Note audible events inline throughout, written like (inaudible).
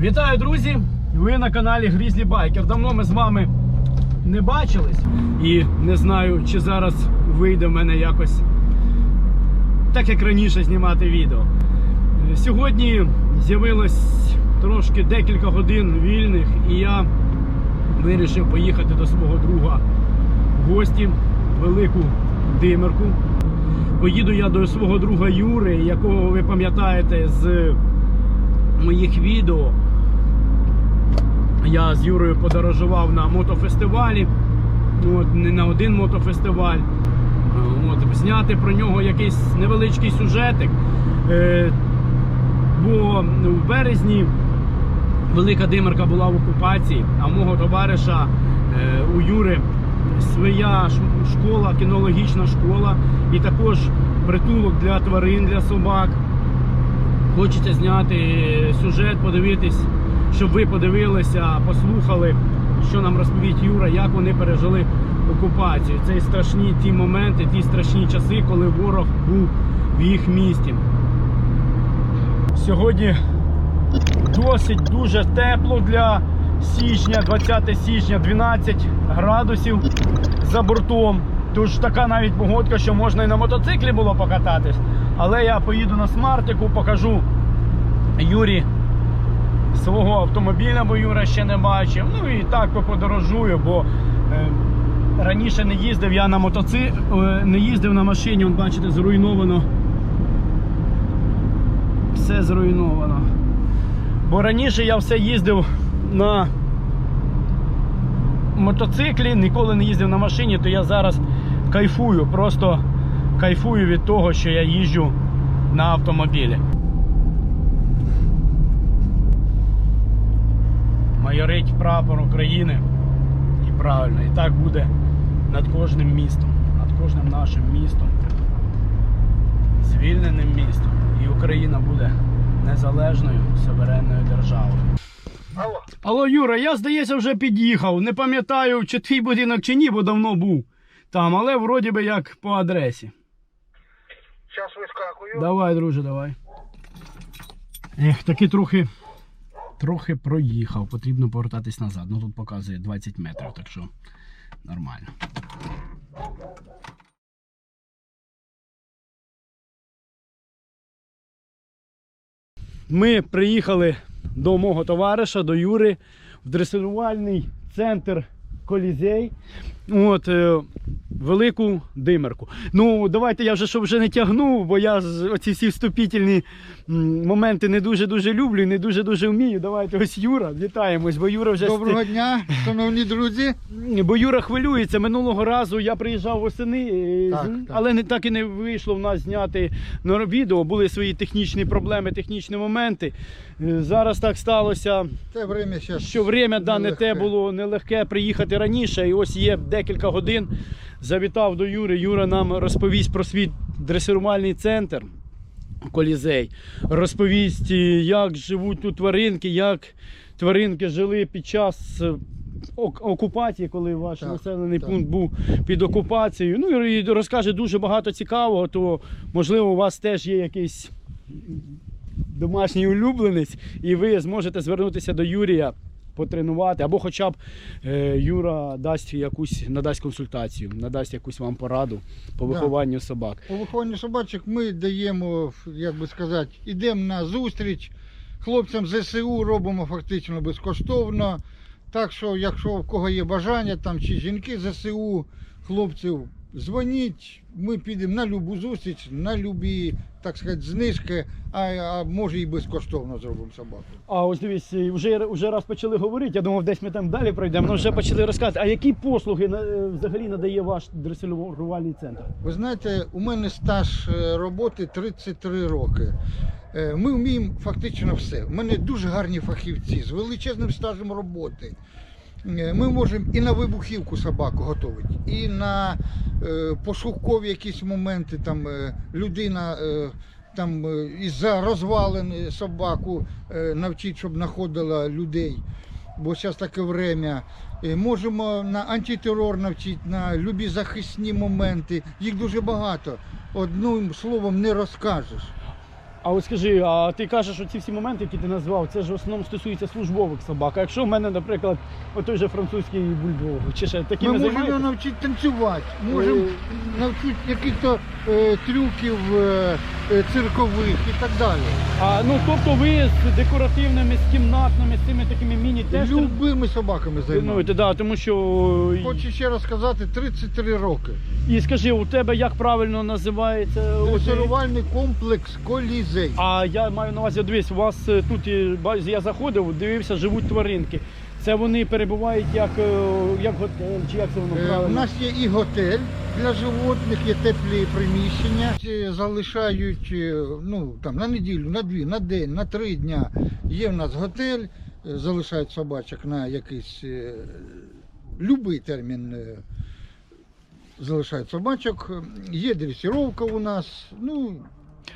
Вітаю, друзі! Ви на каналі Грізлі Байкер. Давно ми з вами не бачились і не знаю, чи зараз вийде в мене якось так, як раніше знімати відео. Сьогодні з'явилось трошки декілька годин вільних, і я вирішив поїхати до свого друга в гості велику димерку. Поїду я до свого друга Юри, якого ви пам'ятаєте з моїх відео. Я з Юрою подорожував на мотофестивалі. От, не на один мотофестиваль. От, зняти про нього якийсь невеличкий сюжетик. Е, бо в березні велика димерка була в окупації, а у мого товариша е, у Юри своя школа, кінологічна школа, і також притулок для тварин, для собак. Хочеться зняти сюжет, подивитись, щоб ви подивилися, послухали, що нам розповість Юра, як вони пережили окупацію. Це страшні ті моменти, ті страшні часи, коли ворог був в їх місті. Сьогодні досить дуже тепло для січня, 20 січня, 12 градусів за бортом. Тож така навіть погодка, що можна і на мотоциклі було покататись. Але я поїду на смартику, покажу Юрі свого автомобіля, бо Юра ще не бачив. Ну і так поподорожую, бо е, раніше не їздив я на мотоци... е, не їздив на машині, Вон, бачите, зруйновано. Все зруйновано. Бо раніше я все їздив на мотоциклі, ніколи не їздив на машині, то я зараз кайфую, просто кайфую від того, що я їжджу на автомобілі. Майорить прапор України. І правильно, і так буде над кожним містом, над кожним нашим містом, звільненим містом. І Україна буде незалежною суверенною державою. Алло, Алло, Юра, я здається вже під'їхав. Не пам'ятаю, чи твій будинок чи ні, бо давно був там, але вроді би як по адресі. зараз вискакую. Давай, друже, давай. Ех, таки трохи. Трохи проїхав, потрібно повертатись назад. Ну тут показує 20 метрів, так що нормально. Ми приїхали до мого товариша, до Юри, в дресирувальний центр Колізей. От, е, велику димерку. Ну, давайте я вже щоб вже не тягнув, бо я оці всі вступительні моменти не дуже-дуже люблю і не дуже-дуже вмію. Давайте ось Юра, вітаємось, бо Юра вже Доброго дня, шановні друзі. (laughs) Бо Юра хвилюється. Минулого разу я приїжджав восени, е, Так, з- так. але не так і не вийшло в нас зняти на відео. Були свої технічні проблеми, технічні моменти. Е, Зараз так сталося, Це время що время дане те було нелегке приїхати раніше. І ось є декілька годин. Завітав до Юри. Юра нам розповість про свій дресирувальний центр. Колізей розповість, е, як живуть тут тваринки, як тваринки жили під час е, окупації, коли ваш Так, населений так. пункт був під окупацією. Ну і розкаже дуже багато цікавого, то можливо у вас теж є якийсь домашній улюбленець, і ви зможете звернутися до Юрія. Потренувати, або хоча б е, Юра дасть якусь надасть консультацію, надасть якусь вам пораду по Да. вихованню собак. У вихованні собачок ми даємо, як би сказати, йдемо на зустріч. Хлопцям ЗСУ робимо фактично безкоштовно. Так що, якщо в кого є бажання, там чи жінки ЗСУ, хлопців, дзвоніть, ми підемо на любу зустріч, на любі, так сказати, знижки, а, а може і безкоштовно зробимо собаку. А ось дивись, е, вже, вже раз почали говорити. Я думав, десь ми там далі пройдемо. Ну вже почали розказувати. А які послуги е, взагалі надає ваш дресирувальний центр? Ви знаєте, у мене стаж е, роботи 33 роки. Е, Ми вміємо фактично все. У мене дуже гарні фахівці з величезним стажем роботи. Е, Ми можемо і на вибухівку собаку готувати, і на е, пошукові якісь моменти. Там е, людина е, там е, із-за розвалини собаку е, навчити, щоб знаходила людей. Бо зараз таке время. Е, Можемо на антитерор навчити, на любі захисні моменти. Їх дуже багато. Одним словом не розкажеш. А от скажи, а ти кажеш, що ці всі моменти, які ти назвав, це ж в основному стосується службових собак. А якщо в мене, наприклад, той же французький бульдог, чи ще такими Ми можемо його навчити танцювати, можемо Е. навчити якихось е, трюків е, е, циркових і так далі. А ну тобто ви з декоративними, з кімнатними, з цими такими міні теж Любими собаками тренуєте, займаємося. да, тому що Хочу ще раз сказати, 33 роки. І скажи, у тебе як правильно називається? Дресирувальний комплекс колізей. А я маю на увазі, дивись, у вас е, тут я заходив, дивився, живуть тваринки. Це вони перебувають як, е, як готель, чи як це воно Е, У нас є і готель для животних, є теплі приміщення. Залишають ну, там, на неділю, на дві, на день, на три дня. Є в нас готель, залишають собачок на якийсь любий термін. Залишають собачок, є дресіровка у нас. Ну,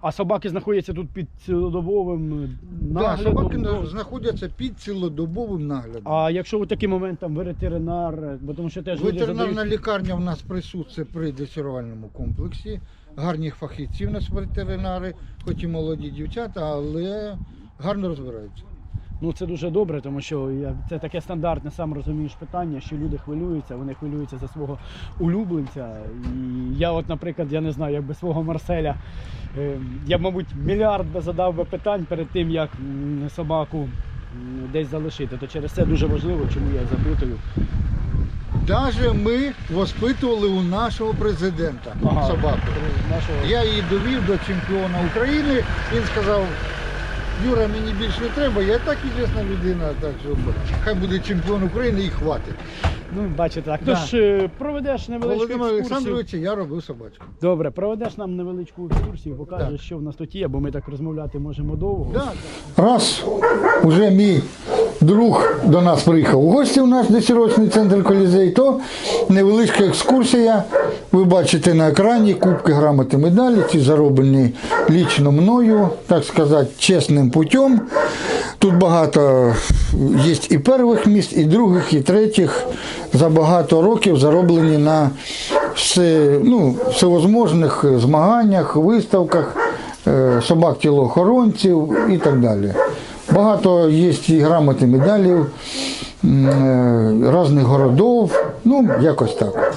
А собаки знаходяться тут під цілодобовим да, наглядом. собаки ну, на- знаходяться під цілодобовим наглядом. А якщо у такий момент там ветеринар, бо тому що теж люди Ветеринарна задають... лікарня в нас присутствує при дресирувальному комплексі. Гарні фахівці в нас ветеринари, хоч і молоді дівчата, але гарно розбираються. Ну це дуже добре, тому що це таке стандартне, сам розумієш питання, що люди хвилюються, вони хвилюються за свого улюбленця. І я, от, наприклад, я не знаю, якби свого Марселя, е, я б, мабуть, мільярд би задав би питань перед тим, як собаку десь залишити. То через це дуже важливо, чому я запитую. Даже ми воспитували у нашого президента Ага. собаку. Нашого... Я її довів до чемпіона України. Він сказав, Юра, мені більше не треба, я так ізвісна людина, так що хай буде чемпіон України і хватить. Ну, бачите, так. Тож е, проведеш невеличку Володимир екскурсію. Олександрович, я робив собачку. Добре, проведеш нам невеличку екскурсію, покажеш, Так. що в нас тут є, бо ми так розмовляти можемо довго. Да. Раз уже мій друг до нас приїхав у гості у наш десірочний центр Колізей, то невеличка екскурсія. Ви бачите на екрані кубки грамоти медалі, ці зароблені лічно мною, так сказати, чесним путем. Тут багато є і перших місць, і других, і третіх. За багато років зароблені на все, ну, всевозможних змаганнях, виставках е, собак тілоохоронців і так далі. Багато є і грамот і медалів е, різних городов, ну, якось так.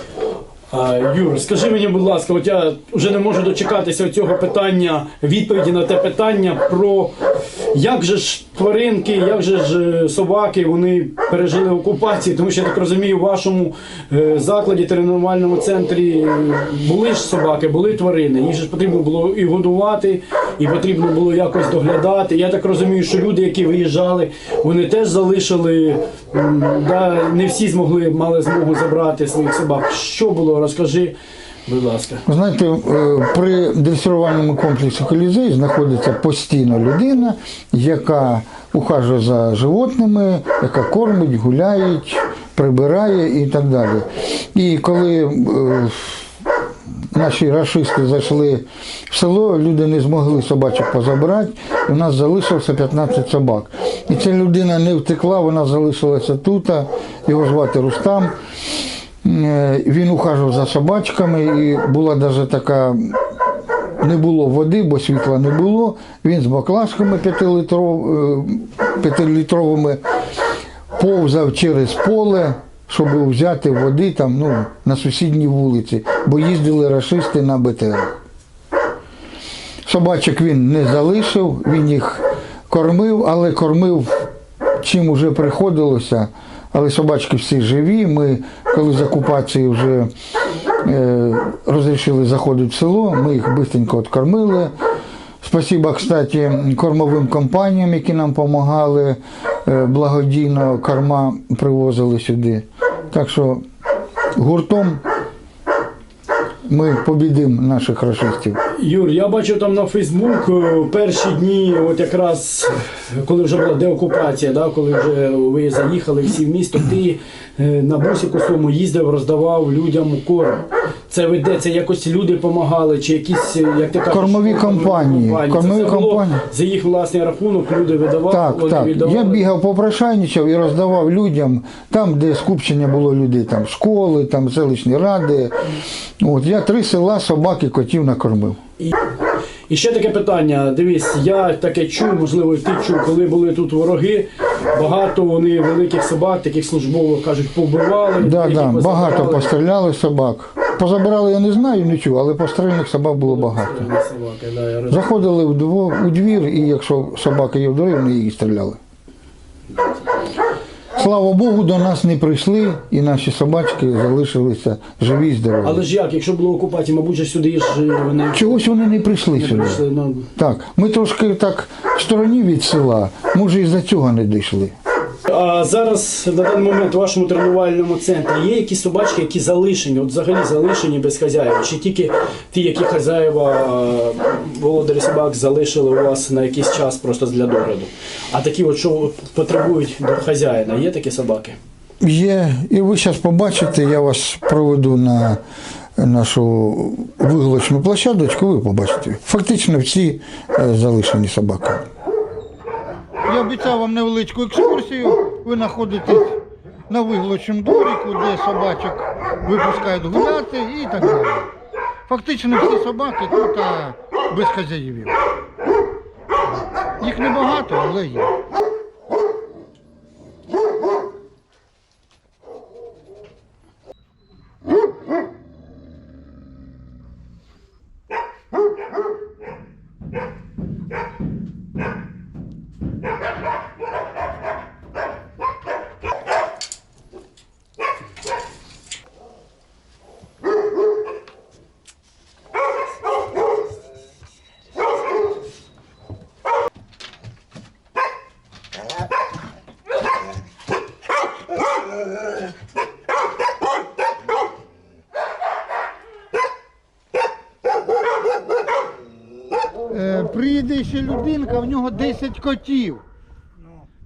Юр, скажи мені, будь ласка, от я вже не можу дочекатися цього питання, відповіді на те питання про як же ж тваринки, як же ж е, собаки вони пережили окупацію, тому що я так розумію, в вашому е, закладі, тренувальному центрі е, були ж собаки, були тварини. Їх же ж потрібно було і годувати, і потрібно було якось доглядати. Я так розумію, що люди, які виїжджали, вони теж залишили, да, не всі змогли, мали змогу забрати своїх собак. Що було? Розкажи, будь ласка. Знаєте, е, при дресирувальному комплексі Колізей знаходиться постійно людина, яка ухажує за животними, яка кормить, гуляють, прибирає і так далі. І коли е, наші рашисти зайшли в село, люди не змогли собачок позабирати, і у нас залишилося 15 собак. І ця людина не втекла, вона залишилася тут, його звати Рустам. Е, Він ухажував за собачками і була навіть така. Не було води, бо світла не було. Він з баклажками е, п'ятилітровими повзав через поле, щоб взяти води там, ну, на сусідній вулиці, бо їздили рашисти на БТР. Собачок він не залишив, він їх кормив, але кормив чим вже приходилося. Але собачки всі живі. Ми, коли з окупації вже е, розрішили заходити в село, ми їх швидко откормили. Спасибо, кстати, кормовим компаніям, які нам допомагали, е, благодійно корма привозили сюди. Так що гуртом ми побідимо наших расистів. Юр, я бачив там на Фейсбук е, перші дні, от якраз коли вже була деокупація, да, коли вже ви заїхали всі в місто, ти е, на бусику своєму їздив, роздавав людям корм. Це? Це якось люди допомагали, чи якісь, е, як ти кажеш, Кормові компанії. Це Кормові все було компанії. За їх власний рахунок люди видавали, Так, вони так. віддавали. Я бігав попрошайничав і роздавав людям там, де скупчення було людей, там школи, там селищні ради. От я три села собак і котів накормив. І ще таке питання. Дивись, я таке чув, можливо, і ти чув, коли були тут вороги, багато вони великих собак, таких службових кажуть, повбивали. Да, да, багато постріляли собак. Позабирали, я не знаю, не чув, але постріляних собак було багато. Заходили у двір, і якщо собака є в дворі, вони її стріляли. Слава Богу, до нас не прийшли, і наші собачки залишилися живі, здорові. Але ж як, якщо було окупація, мабуть, же сюди ж вони Чогось вони не прийшли сюди. прийшли. Ну, Так, ми трошки так в стороні від села, може, і за цього не дійшли. А зараз на даний момент у вашому тренувальному центрі є якісь собачки, які залишені, от взагалі залишені без хазяїва? Чи тільки ті, які хазяїва е, володарі собак залишили у вас на якийсь час просто для догляду? А такі, от, що потребують до хазяїна, є такі собаки? Є, і ви зараз побачите, я вас проведу на нашу вигулочну площадочку, ви побачите. Фактично всі е, залишені собаки. Обіцяв вам невеличку екскурсію. Ви знаходитесь на виглочому дворику, де собачок випускають гуляти і так далі. Фактично всі собаки тут без хазяївів. Їх небагато, але є. Е, приїде ще людинка, в нього 10 котів.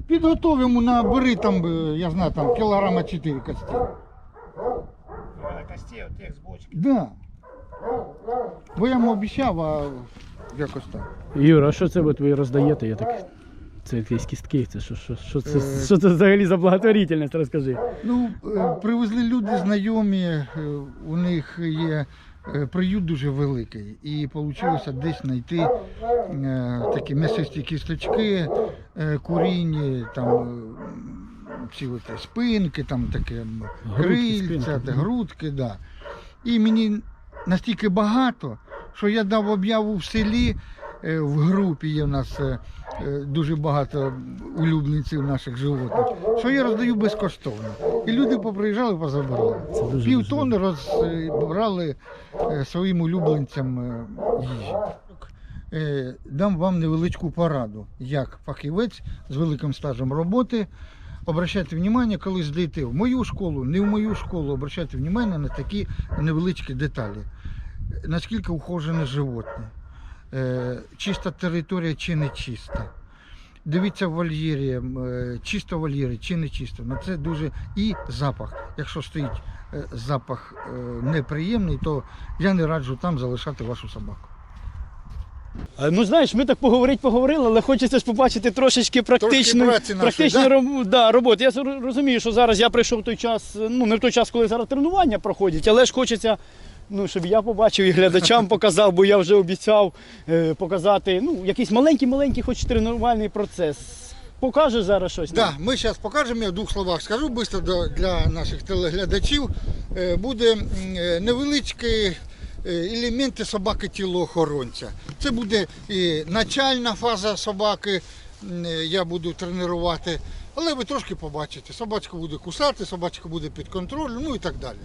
Підготов йому набери там, е, я знаю, там кілограма 4 кості. На кості, от як з бочки. Да. Бо я йому обіцяв, а якось так. Юра, а що це ви роздаєте? Я так. Це якісь кістки, це що, що, що, це, Е. що це взагалі за благотворительність, розкажи. Ну, е, привезли люди знайомі, е, у них є приют дуже великий. І вийшло десь знайти е, такі м'ясисті кісточки, е, курінні, там е, ці от спинки, там таке крильця, грудки. Да. І мені настільки багато, що я дав об'яву в селі. е, В групі є в нас е, е, дуже багато улюбленців наших животних, що я роздаю безкоштовно. І люди поприїжджали, позабирали. Це дуже Пів тонни розбрали е, своїм улюбленцям е, їжі. Е, Дам вам невеличку пораду, як фахівець з великим стажем роботи. Обращайте внимание, коли здаєте в мою школу, не в мою школу, обращайте внимание на такі невеличкі деталі. Наскільки ухожене животне, е, чиста територія чи не чиста. Дивіться в вольєрі, е, чисто вольєрі чи не чисто. На це дуже і запах. Якщо стоїть е, запах е, неприємний, то я не раджу там залишати вашу собаку. Ну знаєш, ми так поговорити поговорили, але хочеться ж побачити трошечки практичну, нашої, практичну да? роб- да, роботу. Я розумію, що зараз я прийшов в той час, ну не в той час, коли зараз тренування проходять, але ж хочеться. Ну, щоб я побачив і глядачам показав, бо я вже обіцяв е, показати ну, якийсь маленький-маленький, хоч тренувальний процес. Покажеш зараз щось? Да, ми зараз покажемо, я в двох словах скажу швидко для наших телеглядачів. Е, Буде е, невеличкі е, елементи собаки тілоохоронця. Це буде і начальна фаза собаки, е, я буду тренувати, але ви трошки побачите. Собачка буде кусати, собачка буде під контролем, ну і так далі.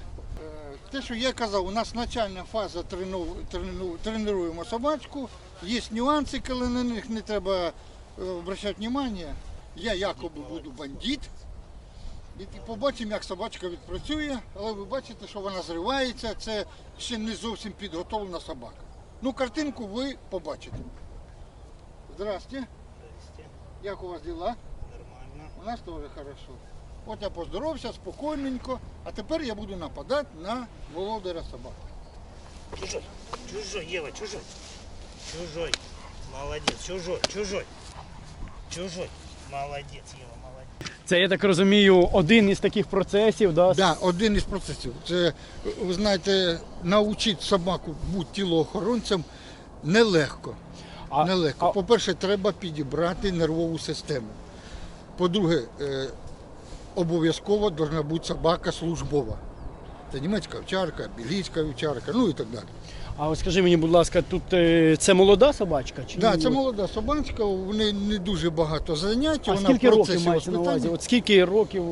Те, що я казав, у нас начальна фаза трену, трену, тренуємо собачку. Є нюанси, коли на них не треба е, обращати увагу. Я якоби буду бандит. І побачимо, як собачка відпрацює, але ви бачите, що вона зривається, це ще не зовсім підготовлена собака. Ну, картинку ви побачите. Здрасте. Як у вас діла? Нормально. У нас теж хорошо. От я поздоровався спокійненько, а тепер я буду нападати на володаря собак. Чужой. Чужой, Ева, чужой. Чужой. Молодец. Чужой, чужой. Чужой. Молодец, Ева, молодец. Це, я так розумію, один із таких процесів, да? Да, один із процесів. Це, ви знаєте, навчити собаку бути тілоохоронцем Нелегко. А, Нелегко. а- По-перше, треба підібрати нервову систему. По-друге, е, обов'язково повинна бути собака службова. Це німецька овчарка, бельгійська овчарка, ну і так далі. А от скажи мені, будь ласка, тут е, це молода собачка? Чи Да, це молода собачка, в неї не дуже багато занять. А вона скільки в років мається на увазі? воспитання. От скільки років?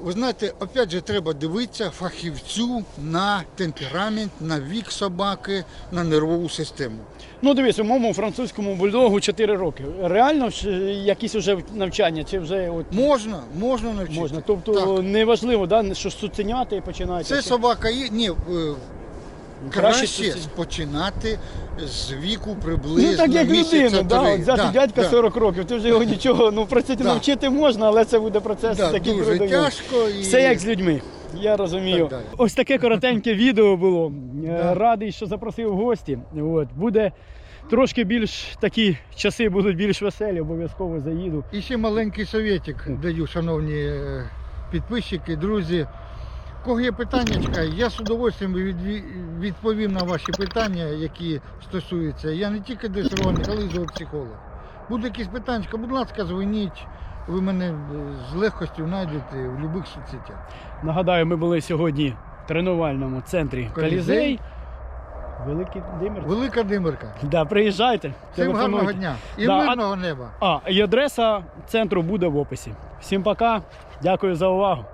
Ви знаєте, опять же, треба дивитися фахівцю на темперамент, на вік собаки, на нервову систему. Ну дивись, у моєму французькому бульдогу 4 роки. Реально ж, е, якісь вже навчання, чи вже от Можна, можна навчити. можна. Тобто Так. неважливо, да, що суценяти і починають. Це собака є. Ні, е, Краще краще це- починати з віку приблизно Ну так як місяця людину, да, три. от взяти Да, дядька да. 40 років, ти вже його нічого, ну просити Да. навчити можна, але це буде процес Да, такий дуже трудовий. тяжко. І... Все як з людьми. Я розумію. Так далі. Ось таке коротеньке відео було. Е, Да. Радий, що запросив в гості. От. Буде трошки більш такі часи будуть більш веселі, обов'язково заїду. І ще маленький советик даю, шановні е, підписчики, друзі. Кого є питання, я з удовольствием відповім на ваші питання, які стосуються. Я не тільки дресирований, але й зоопсихолог. Буде якісь питання, будь ласка, дзвоніть. Ви мене е, з легкостю знайдете в будь-яких соцсетях. Нагадаю, ми були сьогодні в тренувальному центрі Колізей. Колізей. Великий Димир. Велика Димирка. Да, приїжджайте. Всім гарного дня і Да, мирного неба. А, і адреса центру буде в описі. Всім пока. Дякую за увагу.